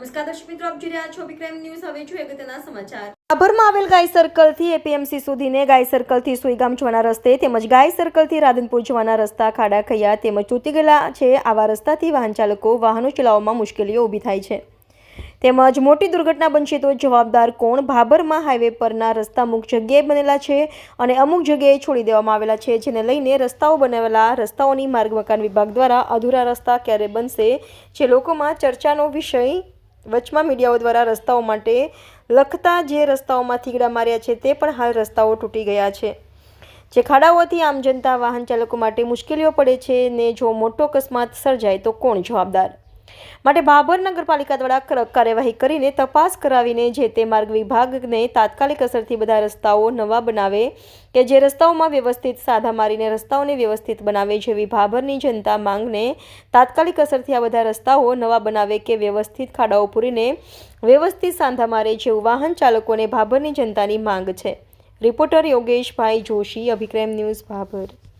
નમસ્કાર દર્શક મિત્રો, આપ જોઈ રહ્યા છો વિક્રમ ન્યૂઝ. હવે જોઈએ અગત્યના સમાચાર. આભરમાં આવેલ ગાય સર્કલથી એપીએમસી સુધીને ગાય સર્કલથી સુઈગામ જવાના રસ્તે તેમજ ગાય સર્કલથી રાધનપુર જવાના રસ્તા ખાડા ખૈયા તેમજ તૂટી ગયેલા છે આવા રસ્તાથી વાહન ચાલકો વાહનો ચલાવવામાં મુશ્કેલીઓ ઊભી થાય છે. તેમજ મોટી દુર્ઘટના બનશે તો જવાબદાર કોણ ભાભરમાં હાઈવે પરના રસ્તા અમુક જગ્યાએ બનેલા છે અને અમુક જગ્યાએ છોડી દેવામાં આવેલા છે, જેને લઈને રસ્તાઓ બનાવેલા રસ્તાઓની માર્ગ મકાન વિભાગ દ્વારા અધૂરા રસ્તા ક્યારે બનશે, જે લોકોમાં ચર્ચાનો વિષય વચમાં મીડિયાઓ દ્વારા રસ્તાઓ માટે લખતા જે રસ્તાઓમાં થીગડા માર્યા છે તે પણ હાલ રસ્તાઓ તૂટી ગયા છે. જે ખાડાઓથી આમ જનતા વાહન ચાલકો માટે મુશ્કેલીઓ પડે છે ને જો મોટો અકસ્માત સર્જાય તો કોણ જવાબદાર? માટે ભાભર નગરપાલિકા દ્વારા કાર્યવાહી કરીને તપાસ કરાવીને જે તે માર્ગ વિભાગને તાત્કાલિક અસરથી બધા રસ્તાઓ નવા બનાવે કે જે રસ્તાઓમાં વ્યવસ્થિત સાધા મારીને રસ્તાઓને વ્યવસ્થિત બનાવે જેવી ભાભરની જનતા માંગને તાત્કાલિક અસરથી આ બધા રસ્તાઓ નવા બનાવે કે વ્યવસ્થિત ખાડાઓ પૂરીને વ્યવસ્થિત સાંધા મારે જેવું વાહન ચાલકોને ભાભરની જનતાની માંગ છે. Reporter Yogeshbhai Joshi, Abhikram news Bhabhar